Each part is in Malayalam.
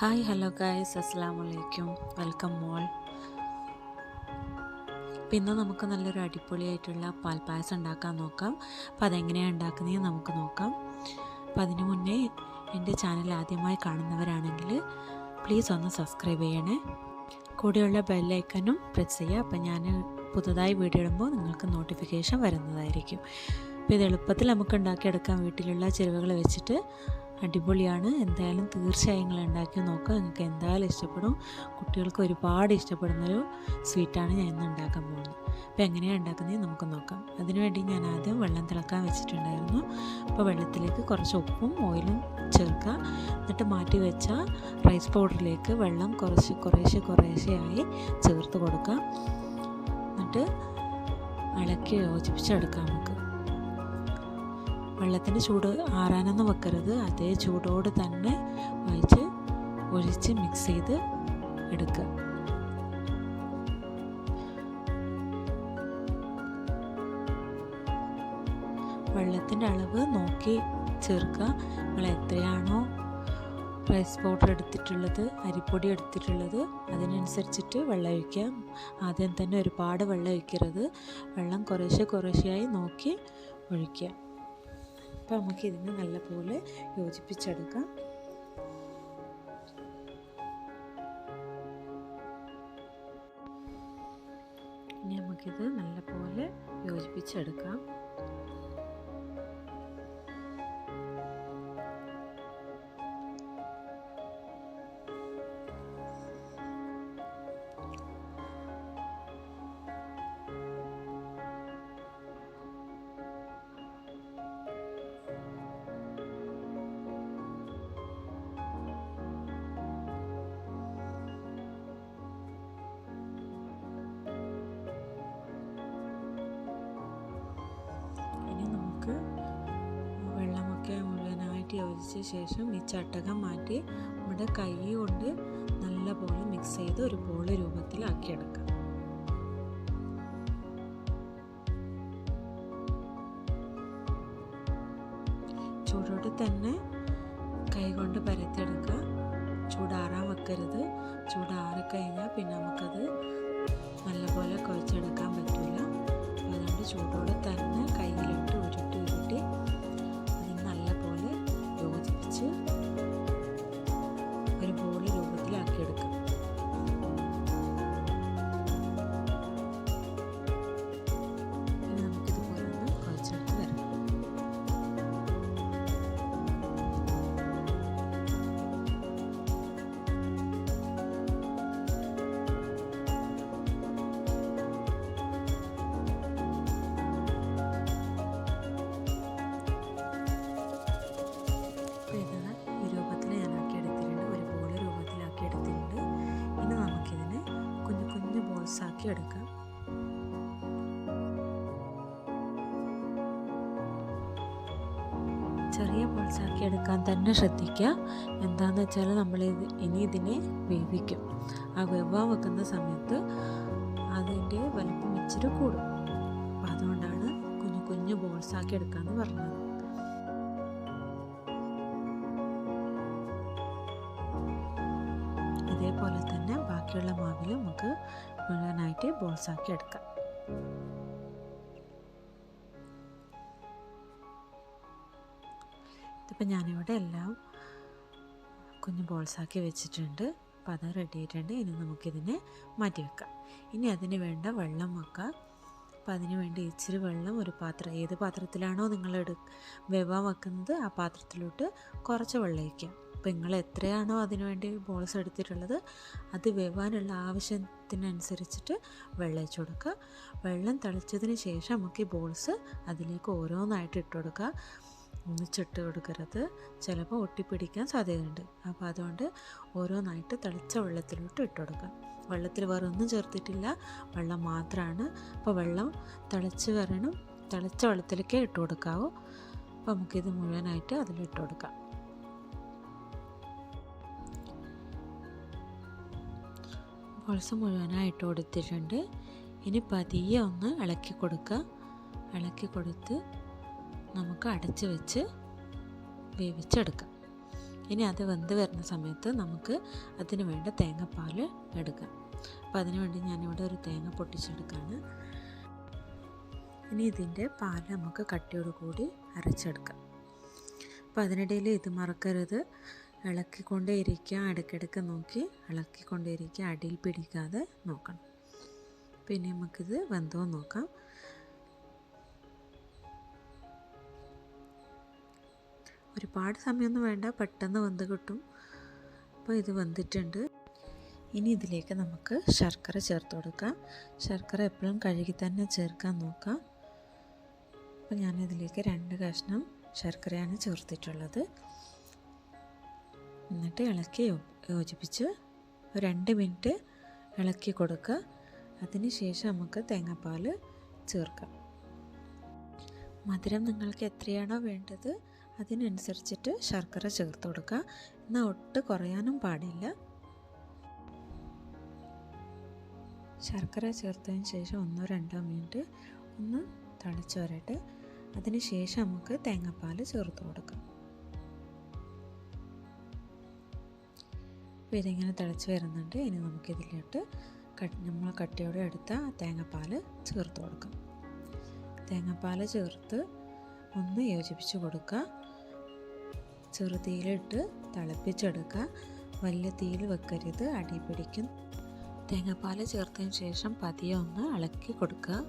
Hi hello guys. അസ്സാം വലൈക്കും വെൽക്കം മോൾ. പിന്നെ നമുക്ക് നല്ലൊരു അടിപൊളിയായിട്ടുള്ള പാൽപ്പായസം ഉണ്ടാക്കാൻ നോക്കാം. അപ്പോൾ അതെങ്ങനെയാണ് ഉണ്ടാക്കുന്നതെന്ന് നമുക്ക് നോക്കാം. അപ്പം അതിനു മുന്നേ എന്റെ ചാനൽ ആദ്യമായി കാണുന്നവരാണെങ്കിൽ പ്ലീസ് ഒന്ന് സബ്സ്ക്രൈബ് ചെയ്യണേ. കൂടെയുള്ള ബെല്ലൈക്കനും പ്രസ് ചെയ്യുക. അപ്പം ഞാൻ പുതുതായി വീഡിയോ ഇടുമ്പോൾ നിങ്ങൾക്ക് നോട്ടിഫിക്കേഷൻ വരുന്നതായിരിക്കും. അപ്പോൾ ഇത് എളുപ്പത്തിൽ നമുക്ക് ഉണ്ടാക്കിയെടുക്കാം. വീട്ടിലുള്ള ചെരുവകൾ വെച്ചിട്ട് അടിപൊളിയാണ്. എന്തായാലും തീർച്ചയായും നിങ്ങൾ ഉണ്ടാക്കി നോക്കുക. നിങ്ങൾക്ക് എന്തായാലും ഇഷ്ടപ്പെടും. കുട്ടികൾക്ക് ഒരുപാട് ഇഷ്ടപ്പെടുന്നൊരു സ്വീറ്റാണ് ഞാൻ ഇന്ന് ഉണ്ടാക്കാൻ പോകുന്നത്. അപ്പോൾ എങ്ങനെയാണ് ഉണ്ടാക്കുന്നത് നമുക്ക് നോക്കാം. അതിനുവേണ്ടി ഞാൻ ആദ്യം വെള്ളം തിളക്കാൻ വെച്ചിട്ടുണ്ടായിരുന്നു. അപ്പോൾ വെള്ളത്തിലേക്ക് കുറച്ച് ഉപ്പും ഓയിലും ചേർക്കുക. എന്നിട്ട് മാറ്റി വെച്ച റൈസ് പൗഡറിലേക്ക് വെള്ളം കുറച്ച് കുറേശ്ശെ കുറേശ്ശെയായി ചേർത്ത് കൊടുക്കുക. എന്നിട്ട് ഇളക്കി യോജിപ്പിച്ചെടുക്കാം നമുക്ക്. വെള്ളത്തിന്റെ ചൂട് ആറാനൊന്നും വെക്കരുത്. അതേ ചൂടോട് തന്നെ ഒഴിച്ച് ഒഴിച്ച് മിക്സ് ചെയ്ത് എടുക്കുക. വെള്ളത്തിന്റെ അളവ് നോക്കി ചേർക്കുക. നമ്മൾ എത്രയാണോ റൈസ് പൗഡർ എടുത്തിട്ടുള്ളത് അരിപ്പൊടി എടുത്തിട്ടുള്ളത് അതിനനുസരിച്ചിട്ട് വെള്ളം ഒഴിക്കാം ആദ്യം തന്നെ ഒരുപാട് വെള്ളം ഒഴിക്കരുത്. വെള്ളം കുറേശ്ശെ കുറേശ്ശെയായി നോക്കി ഒഴിക്കുക. അപ്പോൾ നമുക്ക് ഇതിനെ നല്ലപോലെ യോജിപ്പിച്ചെടുക്കാം. ഇനി നമുക്കിത് നല്ലപോലെ യോജിപ്പിച്ചെടുക്കാം. മുഴുവനായിട്ട് യോജിച്ച ശേഷം ഈ ചട്ടകം മാറ്റി നമ്മുടെ കൈ കൊണ്ട് നല്ലപോലെ മിക്സ് ചെയ്ത് ഒരു ബോൾ രൂപത്തിലാക്കിയെടുക്കാം. ചൂടോടെ തന്നെ കൈ കൊണ്ട് പരത്തിയെടുക്കുക. ചൂടാറാൻ വെക്കരുത്. ചൂടാറിക്കഴിഞ്ഞാൽ പിന്നെ നമുക്കത് നല്ലപോലെ കുഴച്ചെടുക്കാൻ പറ്റില്ല അതുകൊണ്ട് ചൂടോടെ തന്നെ എടുക്കാം ചെറിയ ബോൾസ് ആക്കി എടുക്കാൻ തന്നെ ശ്രദ്ധിക്കുക. എന്താണെന്ന് വെച്ചാൽ നമ്മൾ ഇനി ഇതിനെ വേവിക്കും. ആ വെവ്വാൻ വെക്കുന്ന സമയത്ത് അതിന്റെ വലിപ്പം ഇച്ചിരി കൂടും. അപ്പം അതുകൊണ്ടാണ് കുഞ്ഞു കുഞ്ഞു ബോൾസാക്കി എടുക്കാമെന്ന് പറഞ്ഞത്. മാവിൽ നമുക്ക് മുഴുവനായിട്ട് ബോൾസ് ആക്കി എടുക്കാം. ഇതിപ്പോൾ ഞാനിവിടെ എല്ലാം കുഞ്ഞു ബോൾസാക്കി വെച്ചിട്ടുണ്ട്. അപ്പോൾ അത് റെഡി ആയിട്ടുണ്ട്. ഇനി നമുക്കിതിനെ മാറ്റി വെക്കാം. ഇനി അതിന് വേണ്ട വെള്ളം വെക്കാം അപ്പോൾ അതിന് വേണ്ടി ഇച്ചിരി വെള്ളം ഒരു പാത്രം ഏത് പാത്രത്തിലാണോ നിങ്ങൾ എടു വെവാൻ വെക്കുന്നത് ആ പാത്രത്തിലോട്ട് കുറച്ച് വെള്ളം ഒഴിക്കുക അപ്പോൾ നിങ്ങൾ എത്രയാണോ അതിനുവേണ്ടി ബോൾസ് എടുത്തിട്ടുള്ളത് അത് വേവാനുള്ള ആവശ്യത്തിനനുസരിച്ചിട്ട് വെള്ളം വെച്ച് കൊടുക്കുക. വെള്ളം തളിച്ചതിന് ശേഷം നമുക്ക് ഈ ബോൾസ് അതിലേക്ക് ഓരോന്നായിട്ട് ഇട്ട് കൊടുക്കുക. ഒന്നിച്ചിട്ട് കൊടുക്കരുത്. ചിലപ്പോൾ ഒട്ടിപ്പിടിക്കാൻ സാധ്യതയുണ്ട്. അപ്പോൾ അതുകൊണ്ട് ഓരോന്നായിട്ട് തളിച്ച വെള്ളത്തിലോട്ട് ഇട്ട് കൊടുക്കുക. വെള്ളത്തിൽ വേറെ ഒന്നും ചേർത്തിട്ടില്ല. വെള്ളം മാത്രമാണ്. അപ്പോൾ വെള്ളം തിളച്ച് വരണം. തിളച്ച വെള്ളത്തിലേക്കേ ഇട്ട് കൊടുക്കാവൂ. അപ്പോൾ നമുക്കിത് മുഴുവനായിട്ട് അതിലിട്ട് കൊടുക്കാം. ബോൾസ് മുഴുവനായിട്ട് കൊടുത്തിട്ടുണ്ട്. ഇനി പതിയെ ഒന്ന് ഇളക്കി കൊടുക്കുക. ഇളക്കി കൊടുത്ത് നമുക്ക് അടച്ച് വെച്ച് വേവിച്ചെടുക്കാം. ഇനി അത് വെന്ത് വരുന്ന സമയത്ത് നമുക്ക് അതിന് വേണ്ട തേങ്ങാപ്പാൽ എടുക്കാം. അപ്പോൾ അതിന് വേണ്ടി ഞാനിവിടെ ഒരു തേങ്ങ പൊട്ടിച്ചെടുക്കുകയാണ് ഇനി ഇതിന്റെ പാൽ നമുക്ക് കട്ടിയോട് കൂടി അരച്ചെടുക്കാം. അപ്പോൾ അതിനിടയിൽ ഇത് മറക്കരുത്. ഇളക്കിക്കൊണ്ടേ ഇരിക്കുക ഇടയ്ക്കിടയ്ക്ക് നോക്കി ഇളക്കിക്കൊണ്ടേ ഇരിക്കുക അടിയിൽ പിടിക്കാതെ നോക്കണം. പിന്നെ നമുക്കിത് വെന്തോ നോക്കാം. ഒരുപാട് സമയമൊന്നും വേണ്ട. പെട്ടെന്ന് വെന്ത് കിട്ടും. അപ്പോൾ ഇത് വെന്തിട്ടുണ്ട്. ഇനി ഇതിലേക്ക് നമുക്ക് ശർക്കര ചേർത്ത് കൊടുക്കാം. ശർക്കര എപ്പോഴും കഴുകി തന്നെ ചേർക്കാൻ നോക്കാം. അപ്പോൾ ഞാനിതിലേക്ക് രണ്ട് കഷ്ണം ശർക്കരയാണ് ചേർത്തിട്ടുള്ളത്. എന്നിട്ട് ഇളക്കി യോജിപ്പിച്ച് രണ്ട് മിനിറ്റ് ഇളക്കി കൊടുക്കുക. അതിന് ശേഷം നമുക്ക് തേങ്ങാപ്പാൽ ചേർക്കാം. മധുരം നിങ്ങൾക്ക് എത്രയാണോ വേണ്ടത് അതിനനുസരിച്ചിട്ട് ശർക്കര ചേർത്ത് കൊടുക്കുക. എന്നാൽ ഒട്ട് കുറയാനും പാടില്ല. ശർക്കര ചേർത്തതിന് ശേഷം ഒന്നോ രണ്ടോ മിനിറ്റ് ഒന്ന് തളിച്ചു വരട്ടെ. അതിന് ശേഷം നമുക്ക് തേങ്ങാപ്പാൽ ചേർത്ത് കൊടുക്കാം. അപ്പോൾ ഇതിങ്ങനെ തിളച്ച് വരുന്നുണ്ട് ഇനി നമുക്കിതിലോട്ട് കട്ട് നമ്മൾ കട്ടിയോടെ എടുത്ത തേങ്ങാപ്പാൽ ചേർത്ത് കൊടുക്കാം. തേങ്ങാപ്പാൽ ചേർത്ത് ഒന്ന് യോജിപ്പിച്ച് കൊടുക്കുക. ചെറുതീയിലിട്ട് തിളപ്പിച്ചെടുക്കുക. വലിയ തീയിൽ വെക്കരുത് അടി പിടിക്കും. തേങ്ങാപ്പാൽ ചേർത്തതിന് ശേഷം പതിയെ ഒന്ന് ഇളക്കി കൊടുക്കുക.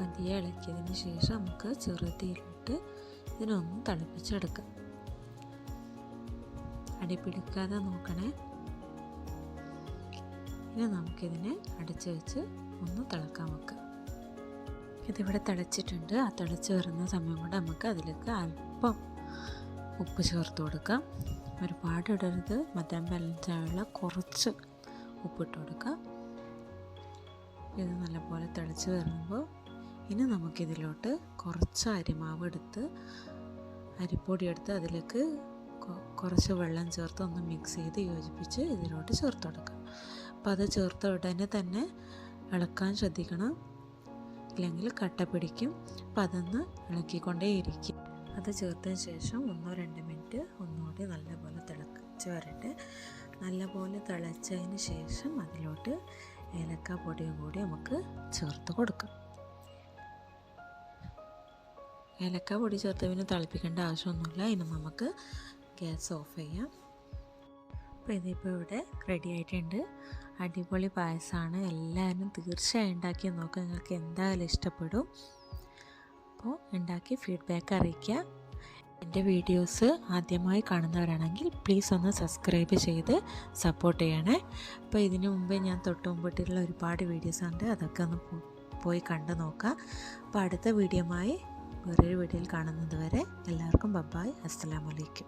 പതിയെ ഇളക്കിയതിന് ശേഷം നമുക്ക് ചെറുതീയിലിട്ട് ഇതിനൊന്ന് തണുപ്പിച്ചെടുക്കാം. അടി പിടിക്കാതെ നോക്കണേ. ഇനി നമുക്കിതിനെ അടച്ചു വെച്ച് ഒന്ന് തിളക്കാൻ വെക്കാം. ഇതിവിടെ തിളച്ചിട്ടുണ്ട്. ആ തിളച്ച് വരുന്ന സമയം കൊണ്ട് നമുക്ക് അതിലേക്ക് അല്പം ഉപ്പ് ചേർത്ത് കൊടുക്കാം. ഒരുപാട് ഇടരുത്. മധുരം ബാലൻസായുള്ള കുറച്ച് ഉപ്പിട്ട് കൊടുക്കാം. ഇത് നല്ലപോലെ തിളച്ച് വരുമ്പോൾ ഇനി നമുക്കിതിലോട്ട് കുറച്ച് അരിമാവ് എടുത്ത് അരിപ്പൊടി എടുത്ത് അതിലേക്ക് കുറച്ച് വെള്ളം ചേർത്ത് ഒന്ന് മിക്സ് ചെയ്ത് യോജിപ്പിച്ച് ഇതിലോട്ട് ചേർത്ത് കൊടുക്കാം അപ്പോൾ അത് ചേർത്ത ഉടനെ തന്നെ ഇളക്കാൻ ശ്രദ്ധിക്കണം. അല്ലെങ്കിൽ കട്ട പിടിക്കും. അപ്പം അതൊന്ന് ഇളക്കിക്കൊണ്ടേ ഇരിക്കും. അത് ചേർത്തതിന് ശേഷം ഒന്നോ രണ്ട് മിനിറ്റ് ഒന്നുകൂടി നല്ലപോലെ തിളച്ച് വരട്ടെ. നല്ലപോലെ തിളച്ചതിന് ശേഷം അതിലോട്ട് ഏലക്ക പൊടിയും കൂടി നമുക്ക് ചേർത്ത് കൊടുക്കാം. ഏലക്ക പൊടി ചേർത്ത് പിന്നെ തിളപ്പിക്കേണ്ട ആവശ്യമൊന്നുമില്ല. ഇനി നമുക്ക് ഗ്യാസ് ഓഫ് ചെയ്യാം. അപ്പോൾ ഇതിപ്പോൾ ഇവിടെ റെഡി ആയിട്ടുണ്ട്. അടിപൊളി പായസമാണ്. എല്ലാവരും തീർച്ചയായും ഉണ്ടാക്കി നോക്കുക നിങ്ങൾക്ക് എന്തായാലും ഇഷ്ടപ്പെടും. അപ്പോൾ ഉണ്ടാക്കി ഫീഡ്ബാക്ക് അറിയിക്കുക. എന്റെ വീഡിയോസ് ആദ്യമായി കാണുന്നവരാണെങ്കിൽ പ്ലീസ് ഒന്ന് സബ്സ്ക്രൈബ് ചെയ്ത് സപ്പോർട്ട് ചെയ്യണേ. അപ്പോൾ ഇതിനു മുമ്പേ ഞാൻ തൊട്ട് മുമ്പിട്ടുള്ള ഒരുപാട് വീഡിയോസ് ഉണ്ട്. അതൊക്കെ ഒന്ന് പോയി കണ്ടു നോക്കുക. അപ്പോൾ അടുത്ത വീഡിയോമായി വേറൊരു വീഡിയോയിൽ കാണുന്നത് വരെ എല്ലാവർക്കും ബബ്ബായ്. അസ്സലാമലൈക്കും